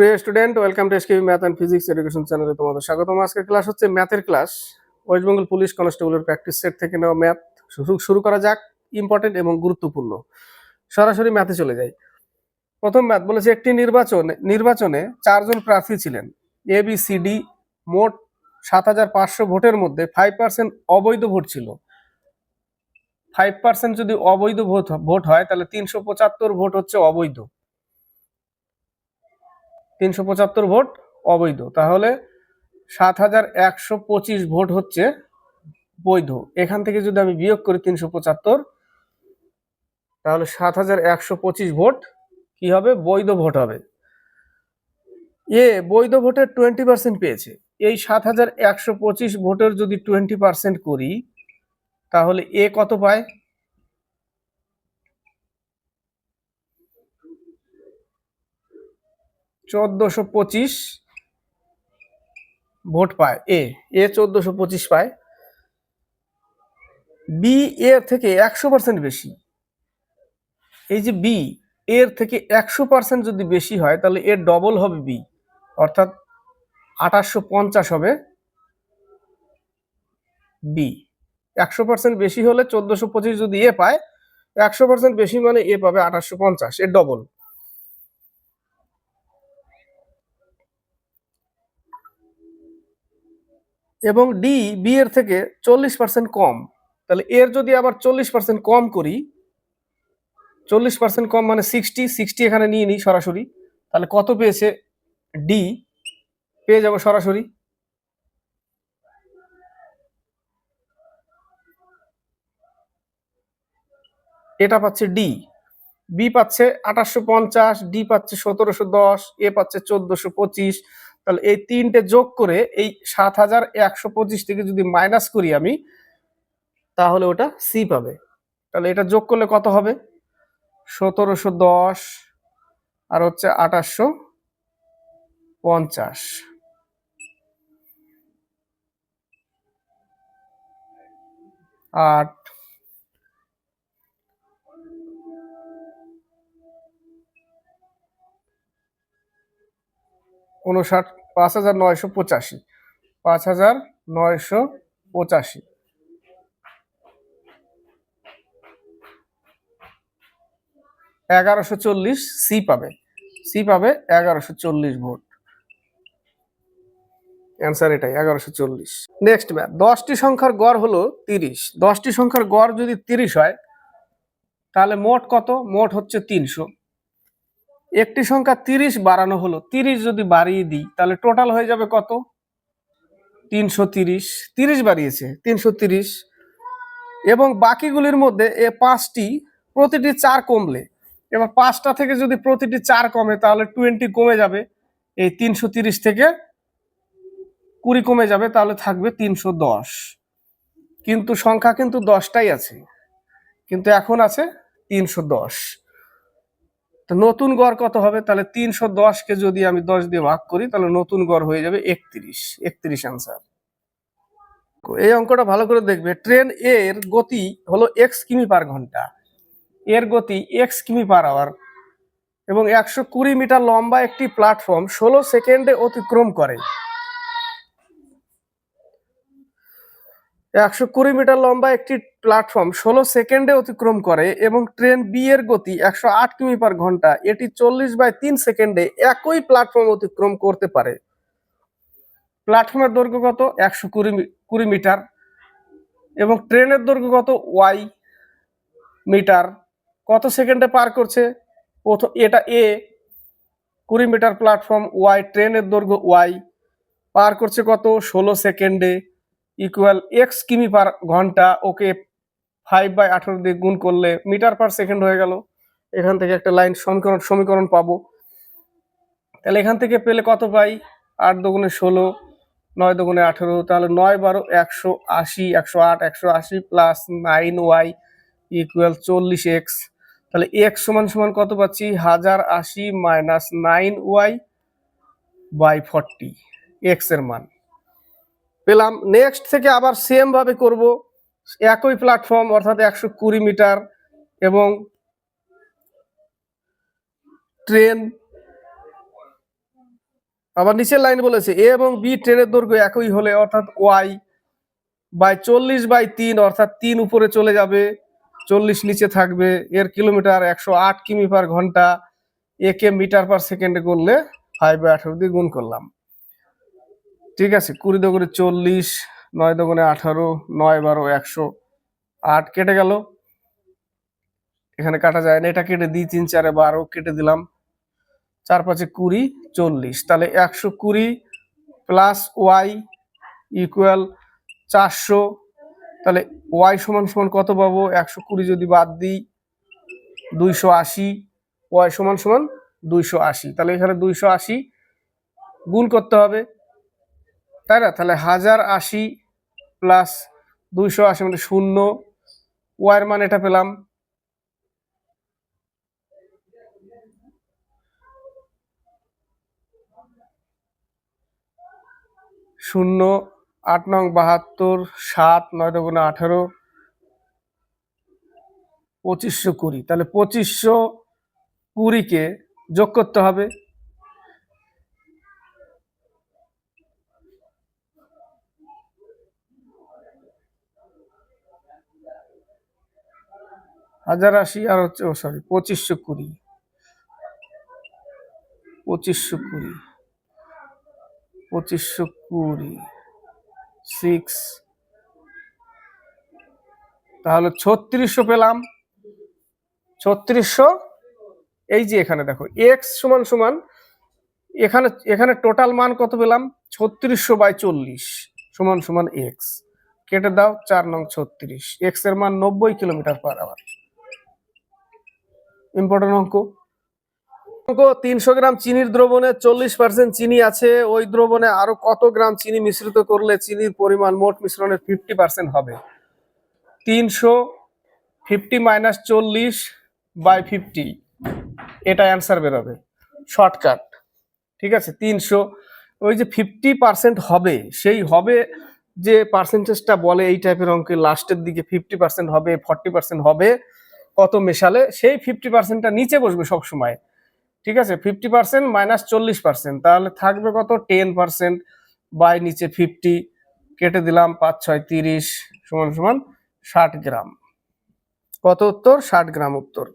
প্রিয় student, welcome to SKB math and physics education চ্যানেলে তোমাদের স্বাগতম আজকের ক্লাস হচ্ছে ম্যাথের ক্লাস। ওয়েস্ট বেঙ্গল পুলিশ কনস্টেবলের প্র্যাকটিস সেট থেকে নেওয়া ম্যাথ শুরু করা যাক। ইম্পর্টেন্ট এবং গুরুত্বপূর্ণ। সরাসরি ম্যাথে চলে যাই। প্রথম ম্যাথ বলেছে, একটি নির্বাচন, নির্বাচনে চারজন প্রার্থী ছিলেন। এ বি সি ডি মোট সাত হাজার পাঁচশো ভোটের মধ্যে ফাইভ পার্সেন্ট অবৈধ ভোট ছিল। ফাইভ পার্সেন্ট যদি অবৈধ ভোট ভোট হয়, তাহলে তিনশো পঁচাত্তর ভোট হচ্ছে অবৈধ। তিনশো পঁচাত্তর ভোট অবৈধ। তাহলে সাত হাজার একশো পঁচিশ ভোট হচ্ছে বৈধ। এখান থেকে যদি আমি বিয়োগ করি তিনশো পঁচাত্তর, তাহলে সাত হাজার একশো পঁচিশ ভোট কি হবে? বৈধ ভোট হবে। এ বৈধ ভোটের টোয়েন্টি পার্সেন্ট পেয়েছে। এই সাত হাজার একশো পঁচিশ ভোটের যদি টোয়েন্টি পার্সেন্ট করি, তাহলে এ কত পায়? চোদ্দশো পঁচিশ ভোট পায় এ এ চোদ্দশো পঁচিশ পায়। বি এর থেকে একশো পার্সেন্ট বেশি। এই যে বি এর থেকে একশো পার্সেন্ট যদি বেশি হয়, তাহলে এর ডবল হবে বি অর্থাৎ আঠাশশো পঞ্চাশ হবে বি একশো পার্সেন্ট বেশি হলে চোদ্দশো পঁচিশ যদি এ পায়, একশো পার্সেন্ট বেশি মানে এ পাবে আঠাশশো পঞ্চাশ এর ডবল এবং ডি বি এর থেকে চল্লিশ পার্সেন্ট কম। তাহলে এর যদি আবার চল্লিশ পার্সেন্ট কম করি, চল্লিশ পার্সেন্ট কম মানে সিক্সটি সিক্সটি এখানে নিয়ে নিই সরাসরি, তাহলে কত পেয়েছে ডি পেয়ে যাব সরাসরি। এটা পাচ্ছে ডি বি পাচ্ছে আঠাশশো পঞ্চাশ ডি পাচ্ছে সতেরোশো দশ এ পাচ্ছে চোদ্দশো পঁচিশ তাহলে এই তিনটে যোগ করে এই সাত হাজার একশো পঁচিশ থেকে যদি মাইনাস করি আমি, তাহলে ওটা সি পাবে। তাহলে এটা যোগ করলে কত হবে? সতেরোশো দশ আর হচ্ছে আঠাশশো পঞ্চাশ। আট। উনষাট। পাঁচ হাজার নয়শো পঁচাশি। পাঁচ হাজার নয়শো পঁচাশি। এগারোশো চল্লিশ সি পাবে। সি পাবে এগারোশো চল্লিশ ভোট। অ্যান্সার এটাই, এগারোশো চল্লিশ। নেক্সট ম্যাথ দশটি সংখ্যার গড় হলো তিরিশ। দশটি সংখ্যার গড় যদি তিরিশ হয়, তাহলে মোট কত? মোট হচ্ছে তিনশো। একটি সংখ্যা তিরিশ বাড়ানো হলো। তিরিশ যদি বাড়িয়ে দিই, তাহলে টোটাল হয়ে যাবে কত? তিনশো তিরিশ। তিরিশ বাড়িয়েছে, তিনশো তিরিশ। এবং বাকিগুলির মধ্যে এ পাঁচটি, প্রতিটি চার কমলে। এবার পাঁচটা থেকে যদি প্রতিটি চার কমে, তাহলে টোয়েন্টি কমে যাবে। এই তিনশো তিরিশ থেকে কুড়ি কমে যাবে, তাহলে থাকবে তিনশো দশ। কিন্তু সংখ্যা কিন্তু দশটাই আছে। কিন্তু এখন আছে তিনশো দশ। তো নতুন গড় কত হবে? তাহলে তিনশো দশকে যদি আমি দশ দিয়ে ভাগ করি, তাহলে নতুন গড় হয়ে যাবে একত্রিশ। একত্রিশ আনসার এই অঙ্কটা ভালো করে দেখবে। ট্রেন এর গতি হলো এক্স কিমি পার ঘণ্টা। এর গতি এক্স কিমি পার আওয়ার এবং একশো কুড়ি মিটার লম্বা একটি প্ল্যাটফর্ম ষোলো সেকেন্ডে অতিক্রম করে। একশো কুড়ি মিটার লম্বা একটি প্ল্যাটফর্ম ষোলো সেকেন্ডে অতিক্রম করে এবং ট্রেন বি এর গতি একশো আট কিমি পার ঘণ্টা এটি চল্লিশ বাই তিন সেকেন্ডে একই প্ল্যাটফর্ম অতিক্রম করতে পারে। প্ল্যাটফর্মের দৈর্ঘ্য কত? একশো কুড়ি কুড়ি মিটার। এবং ট্রেনের দৈর্ঘ্য কত? Y metre. কত সেকেন্ডে পার করছে? প্রথম এটা এ কুড়ি মিটার প্ল্যাটফর্ম ওয়াই ট্রেনের দৈর্ঘ্য ওয়াই পার করছে কত? ষোলো সেকেন্ডে। ইকুয়াল এক্স কিমি পার ঘণ্টা, ওকে ফাইভ বাই আঠারো দিয়ে গুণ করলে মিটার পার সেকেন্ড হয়ে গেল। এখান থেকে একটা লাইন সমীকরণ সমীকরণ পাবো। তাহলে এখান থেকে পেলে কত পাই? আট দুগুণে ষোলো, নয় দুগুণে আঠেরো, তাহলে নয় বারো একশো আশি, একশো আট, একশো আশি প্লাস নাইন ওয়াই ইকুয়াল চল্লিশ এক্স তাহলে এক্স সমান সমান কত পাচ্ছি? হাজার আশি minus nine Y by forty এক্সের মান। পেলাম। নেক্সট থেকে আবার সেম ভাবে করব। একই প্ল্যাটফর্ম অর্থাৎ একশো কুড়ি মিটার এবং ট্রেন আবার নিচের লাইন বলেছে এ এবং বি ট্রেনের দৈর্ঘ্য একই হলে, অর্থাৎ ওয়াই বাই চল্লিশ বাই তিন, অর্থাৎ তিন উপরে চলে যাবে, চল্লিশ নিচে থাকবে। এর কিলোমিটার একশো আট কিমি পার ঘণ্টা। একে মিটার পার সেকেন্ডে করলে ফাইভ বাই আঠারো দিয়ে গুণ করলাম। ঠিক আছে, কুড়ি দোকানে চল্লিশ, নয় দোকানে আঠারো, নয় বারো একশো আট কেটে গেল। এখানে কাটা যায় না, এটা কেটে দিই, তিন চারে বারো কেটে দিলাম। চার পাঁচে কুড়ি, চল্লিশ। তাহলে একশো কুড়ি প্লাস ওয়াই ইকুয়াল চারশো। তাহলে ওয়াই সমান সমান কত পাবো? একশো কুড়ি যদি বাদ দিই, দুইশো আশি। ওয়াই সমান সমান দুইশো আশি। তাহলে এখানে দুইশো আশি গুণ করতে হবে। তাই না? তাহলে হাজার আশি প্লাস দুইশো আশি মানে শূন্য। ওয়াইয়ের মান এটা পেলাম। শূন্য, আট নং বাহাত্তর, সাত, নয় দুগুণে আঠারো, পঁচিশশো কুড়ি। তাহলে পঁচিশশো কুড়িকে যোগ করতে হবে। হাজার আশি আর হচ্ছে, ও সরি পঁচিশশো কুড়ি। পঁচিশশো কুড়ি। পঁচিশশো কুড়ি। সিক্স তাহলে ছত্রিশশো পেলাম। ছত্রিশশো, এই যে এখানে দেখো এক্স সমান সমান, এখানে এখানে টোটাল মান কত পেলাম? ছত্রিশশো বাই চল্লিশ সমান সমান এক্স কেটে দাও, চার নং ছত্রিশ। এক্সের মান নব্বই কিলোমিটার পার আওয়ার ইম্পর্টেন্ট অঙ্ক। অঙ্ক, তিনশো গ্রাম চিনির দ্রবণে চল্লিশ পার্সেন্ট চিনি আছে। ওই দ্রবণে আরও কত গ্রাম চিনি মিশ্রিত করলে চিনির পরিমাণ মোট মিশ্রণের ফিফটি পার্সেন্ট হবে? তিনশো ফিফটি মাইনাস চল্লিশ বাই ফিফটি এটা অ্যান্সার বেরোবে। শর্টকাট ঠিক আছে? তিনশো। ওই যে ফিফটি পার্সেন্ট হবে, সেই হবে যে পার্সেন্টেজটা বলে এই টাইপের অঙ্কে লাস্টের দিকে ফিফটি পার্সেন্ট হবে ফর্টি পার্সেন্ট হবে। কত মেশালে, সেই ফিফটি পার্সেন্টটা নিচে বসবে সব সময় ঠিক আছে? ফিফটি পার্সেন্ট মাইনাস চল্লিশ পার্সেন্ট তাহলে থাকবে কত? টেন পার্সেন্ট বাই নিচে ফিফটি কেটে দিলাম পাঁচ, ছয়, তিরিশ, সমান সমান ষাট গ্রাম। কত উত্তর? ষাট গ্রাম উত্তর।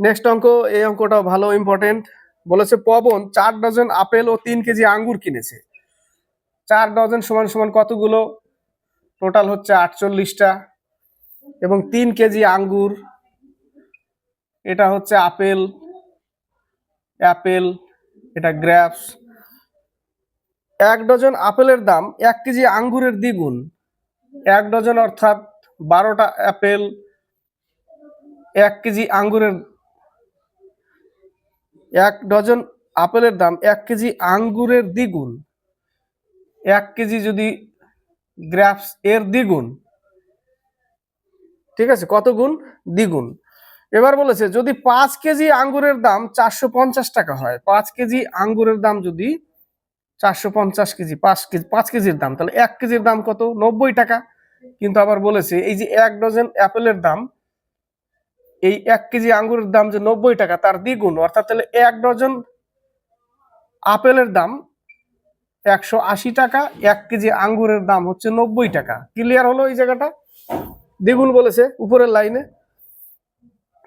নেক্সট অঙ্ক, এই অঙ্কটাও ভালো ইম্পর্টেন্ট বলেছে, পবন, চার ডজন আপেল ও তিন কেজি আঙ্গুর কিনেছে। চার ডজন সমান সমান কতগুলো? টোটাল হচ্ছে আটচল্লিশটা। এবং তিন কেজি আঙ্গুর। এটা হচ্ছে আপেল, অ্যাপেল, এটা গ্র্যাপস। এক ডজন আপেলের দাম এক কেজি আঙ্গুরের দ্বিগুণ। এক ডজন অর্থাৎ বারোটা অ্যাপেল, এক কেজি আঙ্গুরের, এক ডজন আপেলের দাম এক কেজি আঙ্গুরের দ্বিগুণ। এক কেজি যদি গ্রাফস এর দ্বিগুণ। ঠিক আছে? কত গুণ? দ্বিগুণ। এবার বলেছে, যদি পাঁচ কেজি আঙ্গুরের দাম চারশো পঞ্চাশ টাকা হয়, পাঁচ কেজি আঙ্গুরের দাম যদি চারশো পঞ্চাশ কেজি, পাঁচ কেজি পাঁচ কেজির দাম, তাহলে এক কেজির দাম কত? নব্বই টাকা। কিন্তু আবার বলেছে, এই যে এক ডজন অ্যাপেলের দাম, এই এক কেজি আঙ্গুরের দাম যে নব্বই টাকা, তার দ্বিগুণ, অর্থাৎ তাহলে এক ডজন আপেলের দাম একশো আশি টাকা, এক কেজি আঙ্গুরের দাম হচ্ছে নব্বই টাকা। ক্লিয়ার হলো এই জায়গাটা? দ্বিগুণ বলেছে উপরের লাইনে।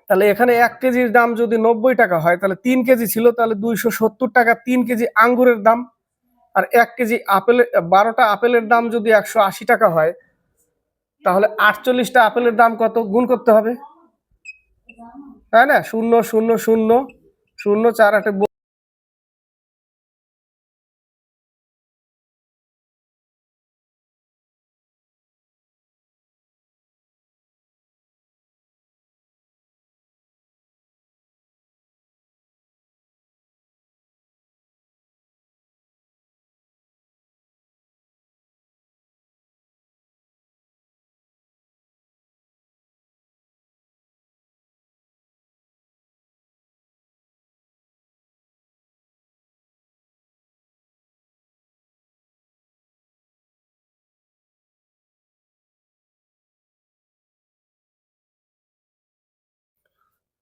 তাহলে এখানে এক কেজির দাম যদি নব্বই টাকা হয়, তাহলে তিন কেজি ছিল, তাহলে দুইশো সত্তর টাকা তিন কেজি আঙ্গুরের দাম। আর এক কেজি আপেলের বারোটা আপেলের দাম যদি একশো আশি টাকা হয়, তাহলে আটচল্লিশটা আপেলের দাম কত গুণ করতে হবে? তাই না? শূন্য শূন্য শূন্য শূন্য, চার আটে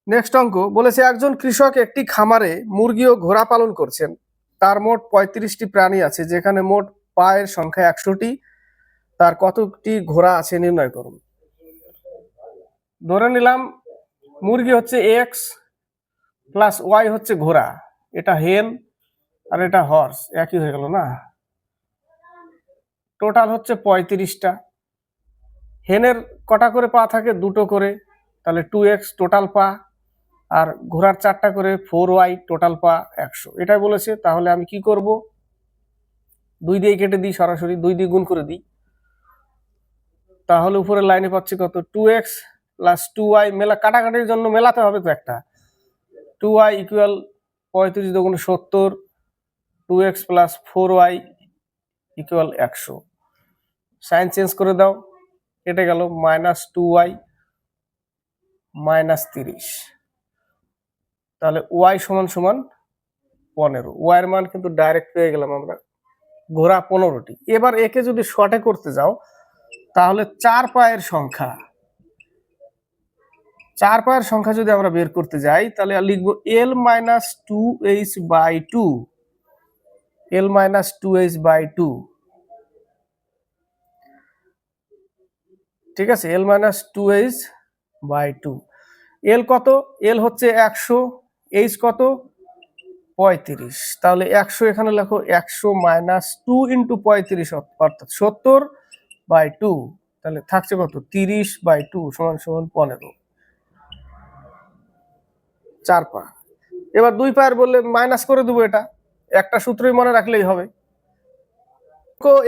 নেক্সট অঙ্ক বলেছে, একজন কৃষক একটি খামারে মুরগি ও ঘোড়া পালন করছেন। তার মোট পঁয়ত্রিশটি প্রাণী আছে, যেখানে মোট পায়ের সংখ্যা একশোটি। তার কতটি ঘোড়া আছে নির্ণয় করুন। ধরে নিলাম, মুরগি হচ্ছে এক্স প্লাস ওয়াই হচ্ছে ঘোড়া। এটা হেন আর এটা হর্স একই হয়ে গেল না? টোটাল হচ্ছে পঁয়ত্রিশটা। হেনের কটা করে পা থাকে? দুটো করে। তাহলে টু এক্স টোটাল পা। আর ঘোড়ার চারটা করে ফোর ওয়াই টোটাল পা একশো। এটাই বলেছে, তাহলে আমি কি করব? দুই দিয়ে কেটে দিই সরাসরি, দুই দিয়ে গুণ করে দিই। তাহলে উপরের লাইনে পাচ্ছি কত? Two X plus two Y মেলা কাটাকাটির জন্য মেলাতে হবে তো একটা। টু ওয়াই ইকুয়াল পঁয়ত্রিশ দুগুণ সত্তর two X plus four Y equal একশো। সাইন চেঞ্জ করে দাও, কেটে গেল মাইনাস টু ওয়াই মাইনাস তিরিশ। তাহলে ওয়াই সমান সমান পনেরো। ওয়াইয়ের মান কিন্তু ডাইরেক্ট পেয়ে গেলাম আমরা ঘোড়া পনেরোটি। এবার একে যদি শর্টে করতে যাও, তাহলে চার পায়ের সংখ্যা। চার পায়ের সংখ্যা যদি আমরা বের করতে যাই, তাহলে লিখব L minus two H by two L minus two H by two ঠিক আছে? L minus two H by two L কত? এল হচ্ছে একশো। এইচ কত? পঁয়ত্রিশ। তাহলে একশো এখানে লেখো, একশো মাইনাস টু ইন্টু পঁয়ত্রিশ অর্থাৎ সত্তর বাই টু তাহলে থাকছে কত? তিরিশ বাই টু সমান সমান পনেরো। চার পা। এবার দুই পায়ের বললে মাইনাস করে দেবো এটা। একটা সূত্রই মনে রাখলেই হবে।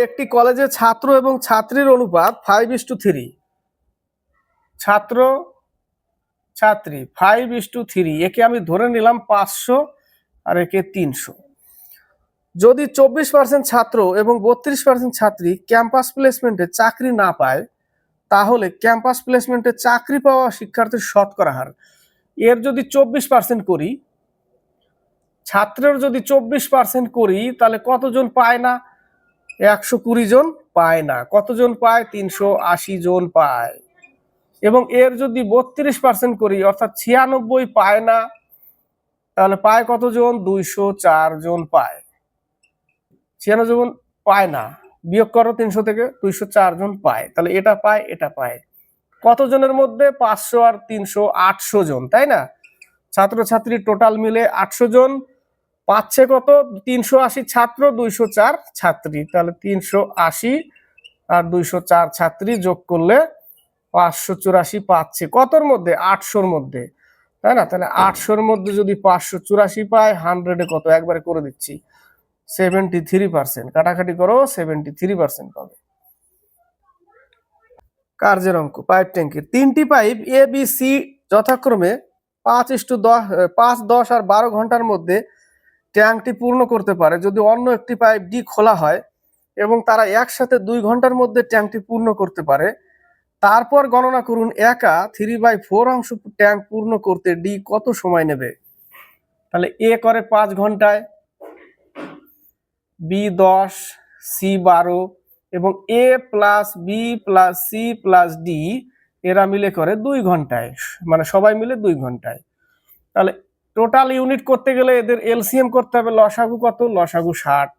একটি কলেজে ছাত্র এবং ছাত্রীর অনুপাত ফাইভ ইস টু থ্রি ছাত্র ছাত্রী ফাইভ ইস টু থ্রি একে আমি ধরে নিলাম পাঁচশো আর একে তিনশো। যদি চব্বিশ পার্সেন্ট ছাত্র এবং বত্রিশ পার্সেন্ট ছাত্রী ক্যাম্পাস প্লেসমেন্টে চাকরি না পায়, তাহলে ক্যাম্পাস প্লেসমেন্টে চাকরি পাওয়া শিক্ষার্থীর শতকরা হার। এর যদি চব্বিশ পার্সেন্ট করি, ছাত্রের যদি চব্বিশ পার্সেন্ট করি, তাহলে কতজন পায় না? একশো কুড়ি জন পায় না। কতজন পায়? তিনশো আশি জন পায়। এবং এর যদি বত্রিশ পার্সেন্ট করি, অর্থাৎ ছিয়ানব্বই পায় না, তাহলে পায় কতজন? দুইশো চার জন পায়। ছিয়ানব্বই জন পায় না, বিয়োগ করো তিনশো থেকে, দুইশো চার জন পায়। তাহলে এটা পায় এটা পায়। কতজনের মধ্যে? পাঁচশো আর তিনশো আটশো জন, তাই না? ছাত্রছাত্রী টোটাল মিলে আটশো জন। পাচ্ছে কত? তিনশো আশি ছাত্র, দুইশো চার ছাত্রী। তাহলে তিনশো আশি আর দুইশো চার ছাত্রী যোগ করলে পাঁচশো চুরাশি পাচ্ছে। কতর মধ্যে? আটশোর মধ্যে। তাই না? তাহলে আটশোর মধ্যে যদি পাঁচশো চুরাশি পায় হান্ড্রেডে কত? একবারে করে দিচ্ছি। সেভেন্টি থ্রি পার্সেন্ট কাটাকাটি করো সেভেন্টি থ্রি পার্সেন্ট পাবে কার্যের অঙ্ক পাইপ ট্যাঙ্কির। তিনটি পাইপ এ বি সি যথাক্রমে পাঁচ ইস্টু দশ পাঁচ, দশ আর বারো ঘণ্টার মধ্যে ট্যাঙ্কটি পূর্ণ করতে পারে। যদি অন্য একটি পাইপ ডি খোলা হয় এবং তারা একসাথে দুই ঘণ্টার মধ্যে ট্যাঙ্কটি পূর্ণ করতে পারে তারপর গণনা করুন একা থ্রি বাই ফোর অংশ ট্যাঙ্ক পূর্ণ করতে ডি কত সময় নেবে? তাহলে এ করে পাঁচ ঘন্টায় বি দশ সি বারো এবং A plus B plus C plus D এরা মিলে করে দুই ঘন্টায় মানে সবাই মিলে দুই ঘন্টায়। তাহলে টোটাল ইউনিট করতে গেলে এদের এলসিএম করতে হবে, লসাগু কত? লসাগু ষাট।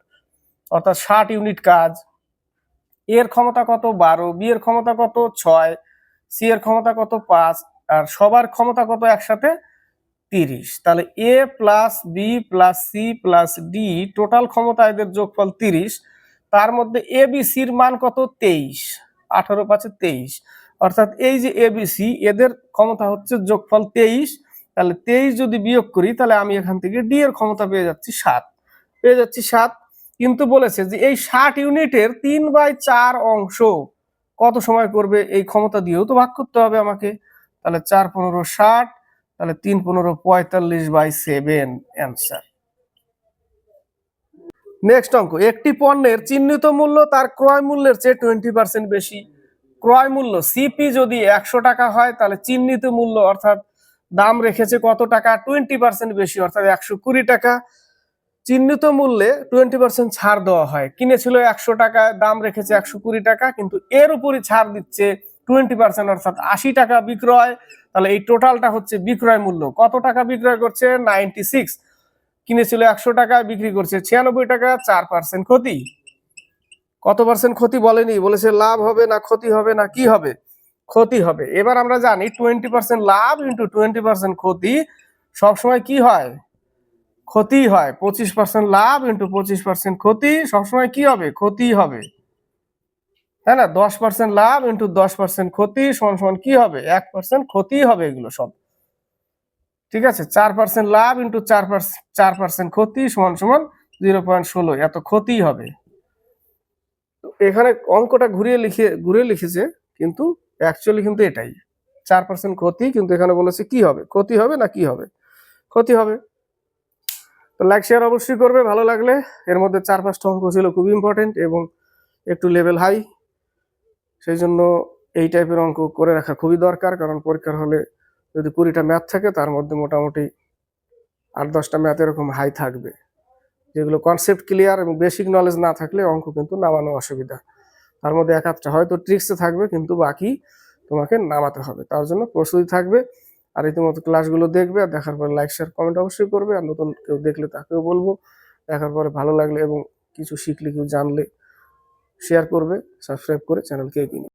অর্থাৎ ষাট ইউনিট কাজ। এর ক্ষমতা কত বারো, বি এর ক্ষমতা কত ছয়, সি এর ক্ষমতা কত পাঁচ, আর সবার ক্ষমতা কত একসাথে তিরিশ। তাহলে A plus B plus C plus D total ক্ষমতা এদের যোগফল তিরিশ। তার মধ্যে এ, বি সির মান কত তেইশ, আঠারো পাঁচে তেইশ। অর্থাৎ এই যে এ, বি, সি এদের ক্ষমতা হচ্ছে যোগফল তেইশ। তাহলে তেইশ যদি বিয়োগ করি, তাহলে আমি এখান থেকে ডি এর ক্ষমতা পেয়ে যাচ্ছি সাত। পেয়ে যাচ্ছি সাত কিন্তু বলেছে যে এই ষাট ইউনিটের তিন বাই চার অংশ কত সময় করবে, এই ক্ষমতা দিয়েও তো ভাগ করতে হবে আমাকে। তাহলে চার পনেরো ষাট, তাহলে তিন পনেরো পঁয়তাল্লিশ বাই সেভেন অ্যান্সার। নেক্সট অঙ্ক, একটি পণ্যের চিহ্নিত মূল্য তার ক্রয় মূল্যের চেয়ে টোয়েন্টি পার্সেন্ট বেশি। ক্রয় মূল্য, সিপি যদি একশো টাকা হয়, তাহলে চিহ্নিত মূল্য, অর্থাৎ দাম রেখেছে কত টাকা, টোয়েন্টি পার্সেন্ট বেশি, অর্থাৎ একশো কুড়ি টাকা। চিহ্নিত মূল্যে টোয়েন্টি পার্সেন্ট ছাড় দেওয়া হয়। কিনেছিল একশো টাকা, দাম রেখেছে একশো কুড়ি টাকা, কিন্তু এর উপরই ছাড় দিচ্ছে টোয়েন্টি পার্সেন্ট অর্থাৎ আশি টাকা বিক্রয়। তাহলে এই টোটালটা হচ্ছে বিক্রয় মূল্য। কত টাকা বিক্রয় করছে? নাইনটি সিক্স কিনেছিল একশো টাকায় বিক্রি করছে ছিয়ানব্বই টাকা, চার পার্সেন্ট ক্ষতি। কত পার্সেন্ট ক্ষতি বলেনি? বলেছে লাভ হবে না, ক্ষতি হবে না, কি হবে? ক্ষতি হবে। এবার আমরা জানি টোয়েন্টি পার্সেন্ট লাভ ইন্টু টোয়েন্টি পার্সেন্ট ক্ষতি সবসময় কি হয়? ক্ষতি হয়। পঁচিশ পার্সেন্ট লাভ ইন্টু পঁচিশ পার্সেন্ট ক্ষতি, সবসময় কি হবে? ক্ষতি হবে। হ্যাঁ না? দশ পার্সেন্ট লাভ ইন্টু দশ পার্সেন্ট ক্ষতি, সমান সমান কি হবে? এক পার্সেন্ট ক্ষতি হবে এগুলো সব। ঠিক আছে? চার পার্সেন্ট লাভ ইন্টু চার পার্সেন্ট চার পার্সেন্ট ক্ষতি, সমান সমান জিরো পয়েন্ট ষোলো। এত ক্ষতি হবে। এখানে অঙ্কটা ঘুরিয়ে লিখে ঘুরিয়ে লিখেছে, কিন্তু অ্যাকচুয়ালি কিন্তু এটাই। চার পার্সেন্ট ক্ষতি, কিন্তু এখানে বলেছে কি হবে? ক্ষতি হবে না কি হবে? ক্ষতি হবে। তো লাইক শেয়ার অবশ্যই করবে, ভালো লাগলে। এর মধ্যে চার, পাঁচটা অঙ্ক ছিল খুব ইম্পর্টেন্ট এবং একটু লেভেল হাই সেই জন্য এই টাইপের অঙ্ক করে রাখা খুবই দরকার, কারণ পরীক্ষার হলে যদি কুড়িটা ম্যাথ থাকে, তার মধ্যে মোটামুটি আট, দশটা ম্যাথ এরকম হাই থাকবে। যেগুলো কনসেপ্ট ক্লিয়ার এবং বেসিক নলেজ না থাকলে অঙ্ক কিন্তু নামানো অসুবিধা। তার মধ্যে এক, আধটা হয়তো ট্রিক্সে থাকবে, কিন্তু বাকি তোমাকে নামাতে হবে। তার জন্য প্রস্তুতি থাকবে। আর রীতিমতো ক্লাসগুলো দেখবে, আর দেখার পরে লাইক শেয়ার কমেন্ট অবশ্যই করবে। আর নতুন কেউ দেখলে তাকেও বলব। দেখার পরে ভালো লাগলে এবং কিছু শিখলে কেউ জানলে শেয়ার করবে সাবস্ক্রাইব করে চ্যানেলকে এগিয়ে